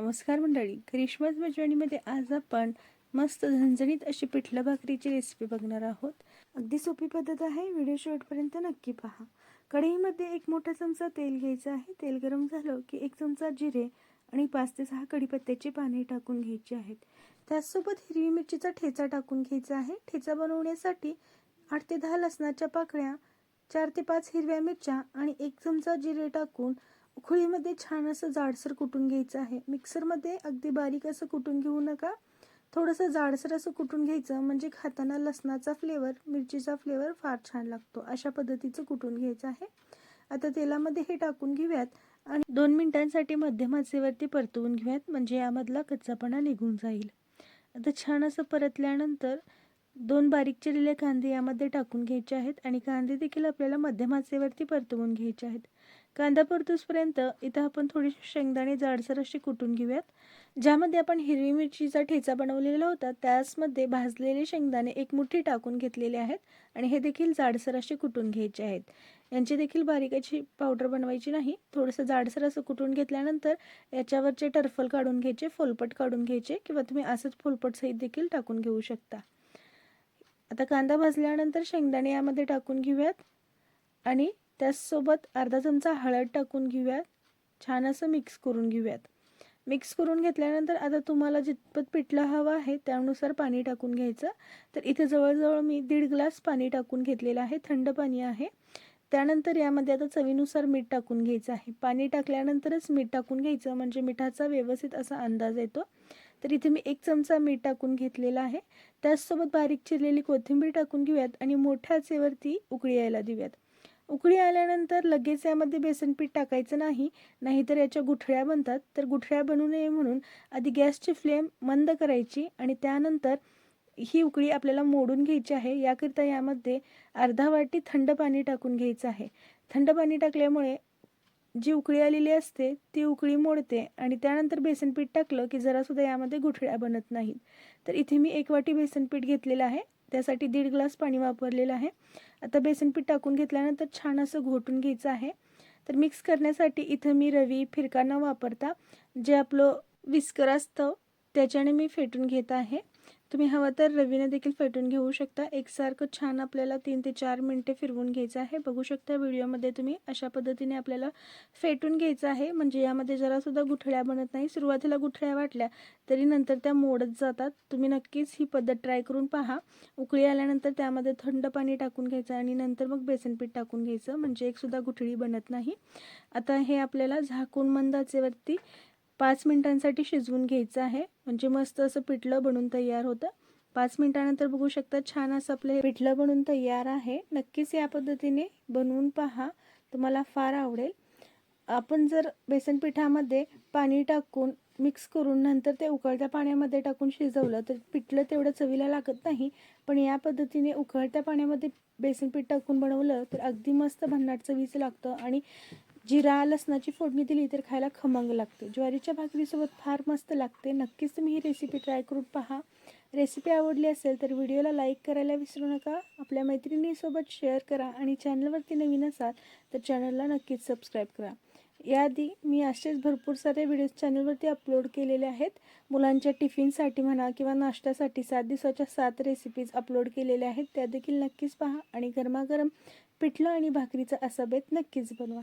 नमस्कार मंडळी करिश्माज भजवणीमध्ये आज आपण मस्त झणझणीत अशी पिठलं भाकरीची रेसिपी बघणार आहोत. अगदी सोपी पद्धत आहे व्हिडिओ शेवटपर्यंत नक्की पहा. कढईमध्ये एक मोठा चमचा तेल घ्यायचं आहे. तेल गरम झालं की एक चमचा जिरे आणि पाच ते सहा कढीपत्त्याची पाने टाकून घ्यायची आहेत. त्याचसोबत हिरवी मिरचीचा ठेचा टाकून घ्यायचा आहे. ठेचा बनवण्यासाठी आठ ते दहा लसणाच्या पाकळ्या चार ते पाच हिरव्या मिरच्या आणि एक चमचा जिरे टाकून उखळीमध्ये छान असं जाडसर कुटून घ्यायचं आहे? मिक्सरमध्ये अगदी बारीक असं कुटून घेऊ नका. थोडंसं जाडसर असं कुटून घ्यायचं? म्हणजे खाताना लसणाचा फ्लेवर मिरचीचा फ्लेवर फार छान लागतो. अशा पद्धतीचं कुटून घ्यायचं आहे? आता तेलामध्ये हे टाकून घेऊयात. आणि दोन मिनिटांसाठी मध्यम आचेवरती परतवून घेऊयात. म्हणजे यामधला कच्चापणा निघून जाईल. आता छान असं परतल्यानंतर दोन बारीक चिरलेले कांदे यामध्ये टाकून घ्यायचे आहेत. आणि कांदे देखील आपल्याला मध्यम आचेवरती परतवून घ्यायचे आहेत. कांदा परतूसपर्यंत इथं आपण थोडीशी शेंगदाणे जाडसर अशी कुटून घेऊयात. ज्यामध्ये आपण हिरवी मिरचीचा ठेचा बनवलेला होता. त्याचमध्ये भाजलेले शेंगदाणे एक मुठ्ठी टाकून घेतलेले आहेत आणि हे देखील जाडसर असे कुटून घ्यायचे आहेत. यांची देखील बारीक अशी पावडर बनवायची नाही. थोडंसं जाडसर असं कुटून घेतल्यानंतर याच्यावरचे टर्फल काढून घ्यायचे फोलपट काढून घ्यायचे किंवा तुम्ही असंच फोलपट सहित देखील टाकून घेऊ शकता. आता कांदा भाजल्यानंतर शेंगदाणे यामध्ये टाकून घेऊयात आणि त्याचसोबत अर्धा चमचा हळद टाकून घेऊयात. छान असं मिक्स करून घेऊयात. मिक्स करून घेतल्यानंतर आता तुम्हाला जितपत पिठलं हवं आहे त्यानुसार पाणी टाकून घ्यायचं. तर इथे जवळजवळ मी दीड ग्लास पाणी टाकून घेतलेलं आहे. थंड पाणी आहे. त्यानंतर यामध्ये आता चवीनुसार मीठ टाकून घ्यायचं आहे. पाणी टाकल्यानंतरच मीठ टाकून घ्यायचं. म्हणजे मिठाचा व्यवस्थित असा अंदाज येतो. तर इथे मी एक चमचा मीठ टाकून घेतलेला आहे. त्याचसोबत बारीक चिरलेली कोथिंबीर टाकून घेऊयात आणि मोठ्या आचेवरती उकळी यायला देऊयात. उकळी आल्यानंतर लगेच यामध्ये बेसन पीठ टाकायचं नाही नाहीतर याच्या गुठळ्या बनतात. तर गुठळ्या बनू नये म्हणून आधी गॅसची फ्लेम मंद करायची आणि त्यानंतर ही उकळी आपल्याला मोडून घ्यायची आहे. याकरिता यामध्ये अर्धा वाटी थंड पाणी टाकून घ्यायचं आहे. थंड पाणी टाकल्यामुळे जी उकळी आलेली असते ती उकळी मोडते आणि त्यानंतर बेसनपीठ टाकलं की जरासुद्धा यामध्ये गुठळ्या बनत नाहीत. तर इथे मी एक वाटी बेसनपीठ घेतलेलं आहे. त्यासाठी दीड ग्लास पाणी वापरलेलं आहे. आता बेसन पीठ टाकून घेतल्यानंतर छान असं घोटून घ्यायचं आहे. तर मिक्स करण्यासाठी इथं मी रवी फिरका न वापरता जे आपलं विस्कर असतं त्याच्याने मी फेटून घेत आहे. तुम्ही हवा तर रवीने देखील फेटून घेऊ शकता. एकसारखं छान आपल्याला तीन ते चार मिनटे फिरवून घ्यायचं आहे. बघू शकता व्हिडिओमध्ये तुम्ही अशा पद्धतीने आपल्याला फेटून घ्यायचं आहे. म्हणजे यामध्ये जरासुद्धा गुठळ्या बनत नाही. सुरुवातीला गुठळ्या वाटल्या तरी नंतर त्या मोडत जातात. तुम्ही नक्कीच ही पद्धत ट्राय करून पहा. उकळी आल्यानंतर त्यामध्ये थंड पाणी टाकून घ्यायचं आणि नंतर मग बेसन पीठ टाकून घ्यायचं. म्हणजे एकसुद्धा गुठळी बनत नाही. आता हे आपल्याला झाकून मंदाचेवरती पाच मिनिटांसाठी शिजवून घ्यायचं आहे. म्हणजे मस्त असं पिठलं बनून तयार होतं. पाच मिनिटानंतर बघू शकता छान असं आपलं पिठलं बनून तयार आहे. नक्कीच या पद्धतीने बनवून पहा. तुम्हाला फार आवडेल. आपण जर बेसन पिठामध्ये पाणी टाकून मिक्स करून नंतर ते उकळत्या पाण्यामध्ये टाकून शिजवलं तर पिठलं तेवढं चवीला लागत नाही. पण या पद्धतीने उकळत्या पाण्यामध्ये बेसन पीठ टाकून बनवलं तर अगदी मस्त भन्नाट चवीचं लागतं आणि जिरा लसणाची फोडणी दिली तर खायला खमंग लागते. ज्वारीच्या भाकरीसोबत फार मस्त लागते. नक्कीच तुम्ही ही रेसिपी ट्राय करून पहा. रेसिपी आवडली असेल तर व्हिडिओला लाईक करायला विसरू नका. आपल्या मैत्रिणीसोबत शेअर करा आणि चॅनलवरती नवीन असाल तर चॅनलला नक्कीच सबस्क्राईब करा. याआधी मी असेच भरपूर सारे व्हिडिओज चॅनलवरती अपलोड केलेले आहेत. मुलांच्या टिफिनसाठी म्हणा किंवा नाश्त्यासाठी सात दिवसाच्या सात रेसिपीज अपलोड केलेल्या आहेत. त्या देखील नक्कीच पहा आणि गरमागरम पिठलं आणि भाकरीचा असा बेत नक्कीच बनवा.